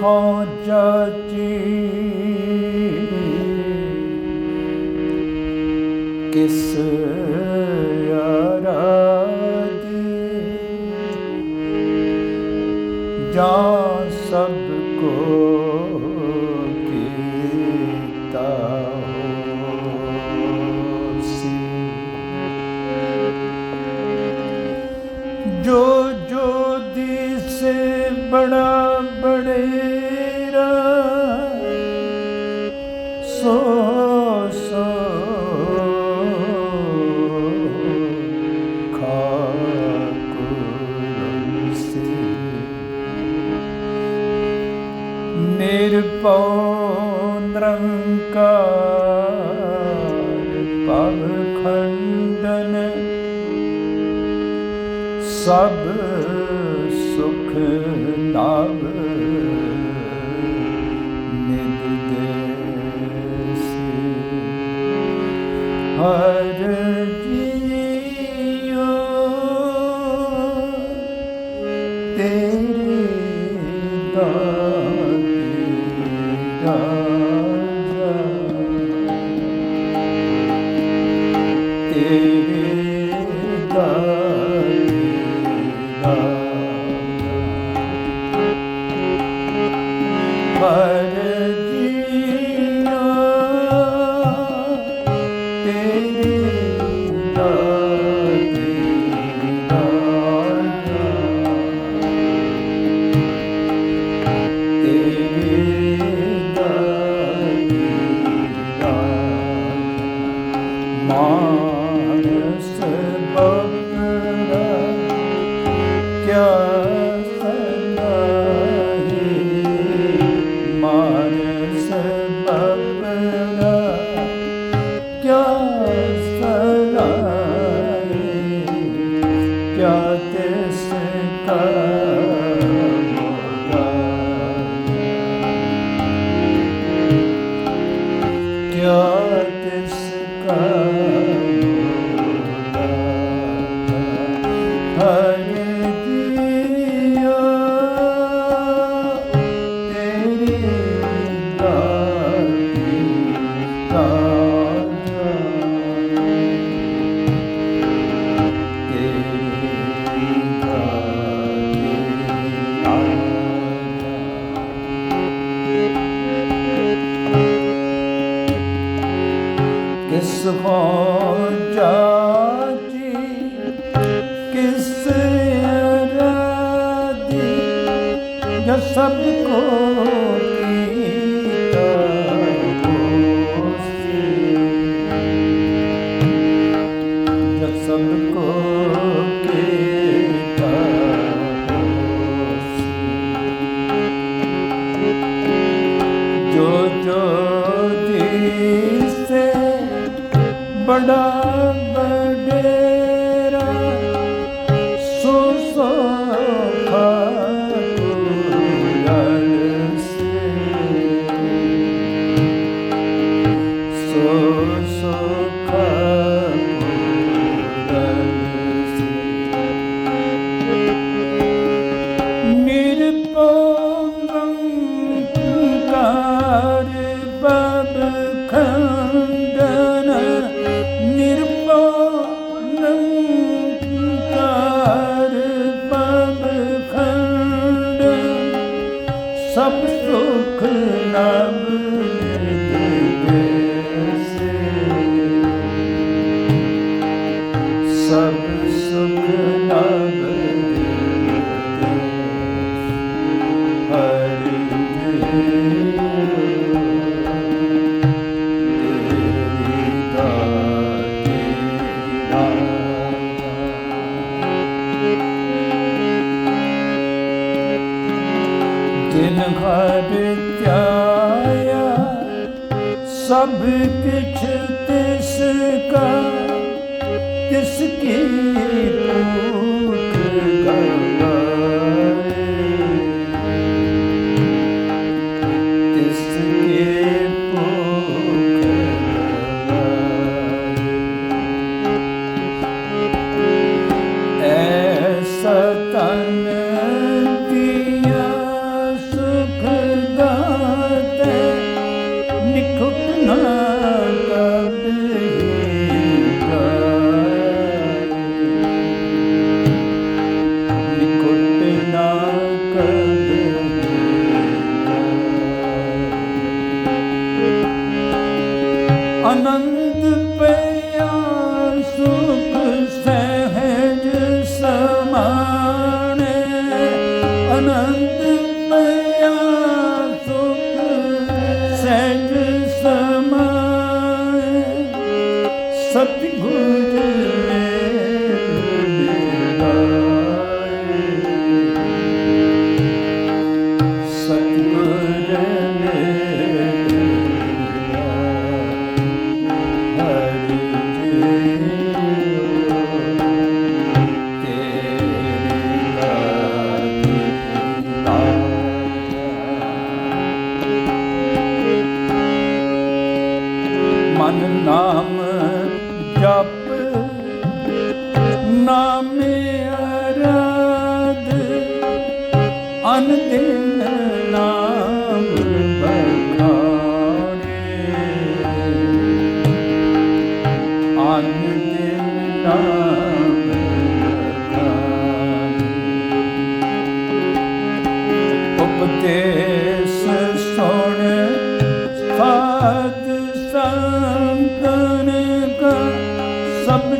ਖੋਜਚੀ ਕਿਸ ਆਰਾਧੀ ਜਾਂ ਸਭ ਕੋ ਕੀਤਾ ਹੋਸੀ? ਜੋ ਜੋ ਦੀ ਸੇ ਬਣਾ ਬਣੇ ਨਿਰਭਉ ਨਿਰੰਕਾਰ ਪਵ ਖੰਡਨ। ਸਭ ਸੁਖ ਨਾਮ ਨਿਦੇਸੀ ਹਰ ਜੀ Yeah. ਸਭ ਕੋ सब किछ तिसका तिसकी तू Satguru ਸਭ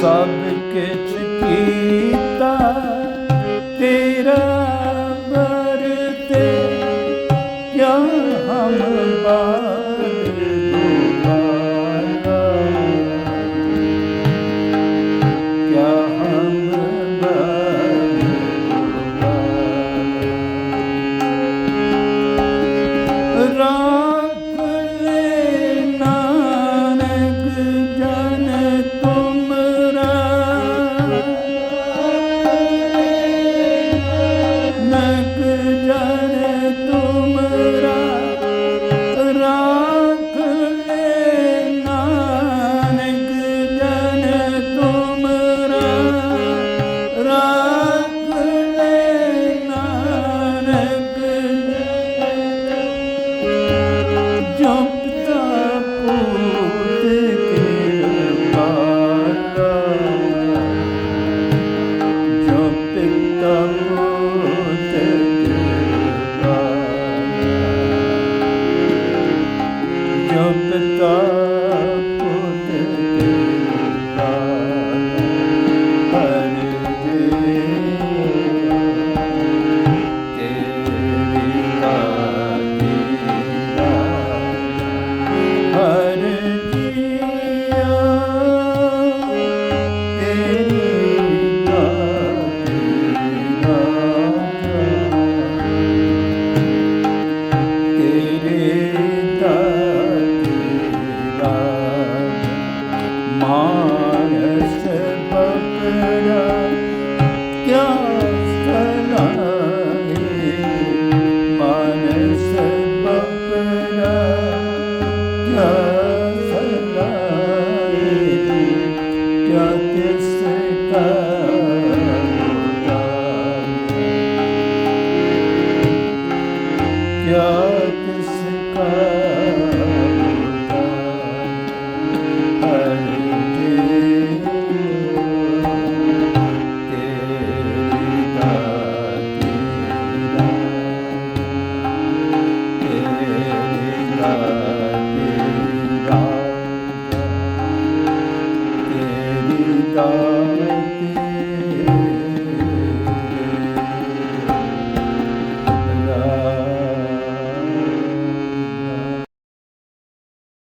ਸਭ ਕਿਛ ਕੀ